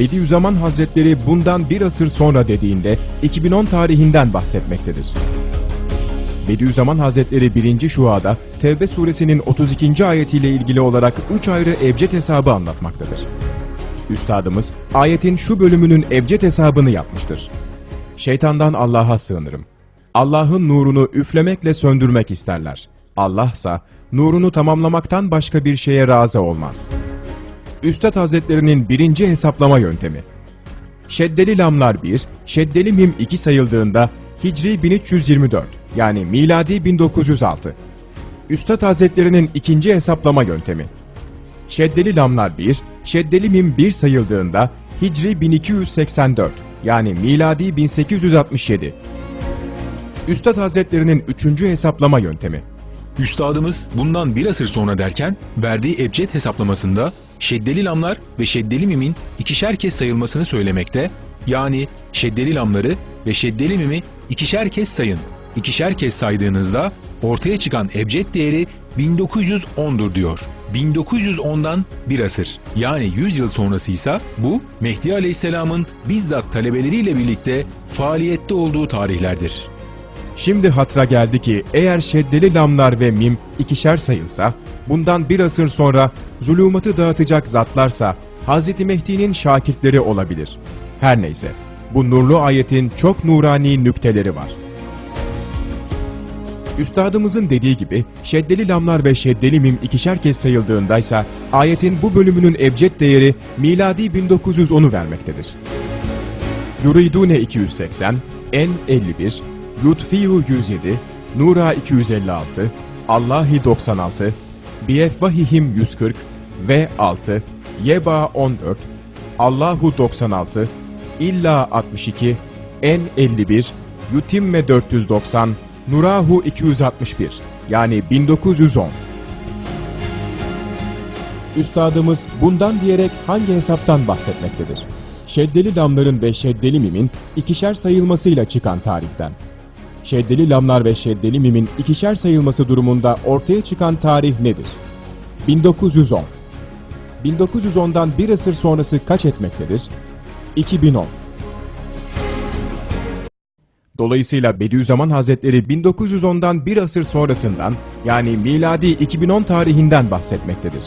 Bediüzzaman Hazretleri bundan bir asır sonra dediğinde 2010 tarihinden bahsetmektedir. Bediüzzaman Hazretleri 1. Şua'da Tevbe suresinin 32. ayetiyle ilgili olarak 3 ayrı ebced hesabı anlatmaktadır. Üstadımız ayetin şu bölümünün ebced hesabını yapmıştır. Şeytandan Allah'a sığınırım. Allah'ın nurunu üflemekle söndürmek isterler. Allah ise nurunu tamamlamaktan başka bir şeye razı olmaz. Üstad Hazretlerinin birinci hesaplama yöntemi. Şeddeli lamlar 1, şeddeli mim 2 sayıldığında Hicri 1324 yani miladi 1906. Üstad Hazretlerinin ikinci hesaplama yöntemi. Şeddeli lamlar 1, şeddeli mim 1 sayıldığında Hicri 1284 yani miladi 1867. Üstad Hazretlerinin üçüncü hesaplama yöntemi. Üstadımız bundan bir asır sonra derken verdiği ebced hesaplamasında şeddeli lamlar ve şeddeli mimin ikişer kez sayılmasını söylemekte. Yani şeddeli lamları ve şeddeli mimi ikişer kez sayın. İkişer kez saydığınızda ortaya çıkan ebced değeri 1910'dur diyor. 1910'dan bir asır yani 100 yıl sonrası ise bu Mehdi Aleyhisselam'ın bizzat talebeleriyle birlikte faaliyette olduğu tarihlerdir. Şimdi hatra geldi ki eğer şeddeli lamlar ve mim ikişer sayılsa, bundan bir asır sonra zulümatı dağıtacak zatlarsa Hz. Mehdi'nin şakirtleri olabilir. Her neyse, bu nurlu ayetin çok nurani nükteleri var. Üstadımızın dediği gibi şeddeli lamlar ve şeddeli mim ikişer kez sayıldığındaysa ayetin bu bölümünün ebced değeri miladi 1910'u vermektedir. Yuridune 280, En 51, Lütfiyu 107, Nura 256, Allahi 96, Biefvahihim 140, V 6, Yeba 14, Allahu 96, İlla 62, En 51, Yutimme 490, Nurahu 261 yani 1910. Üstadımız bundan diyerek hangi hesaptan bahsetmektedir? Şeddeli lamların ve şeddeli mimin ikişer sayılmasıyla çıkan tarihten. Şeddeli lamlar ve şeddeli mimin ikişer sayılması durumunda ortaya çıkan tarih nedir? 1910. 1910'dan bir asır sonrası kaç etmektedir? 2010. Dolayısıyla Bediüzzaman Hazretleri 1910'dan bir asır sonrasından yani miladi 2010 tarihinden bahsetmektedir.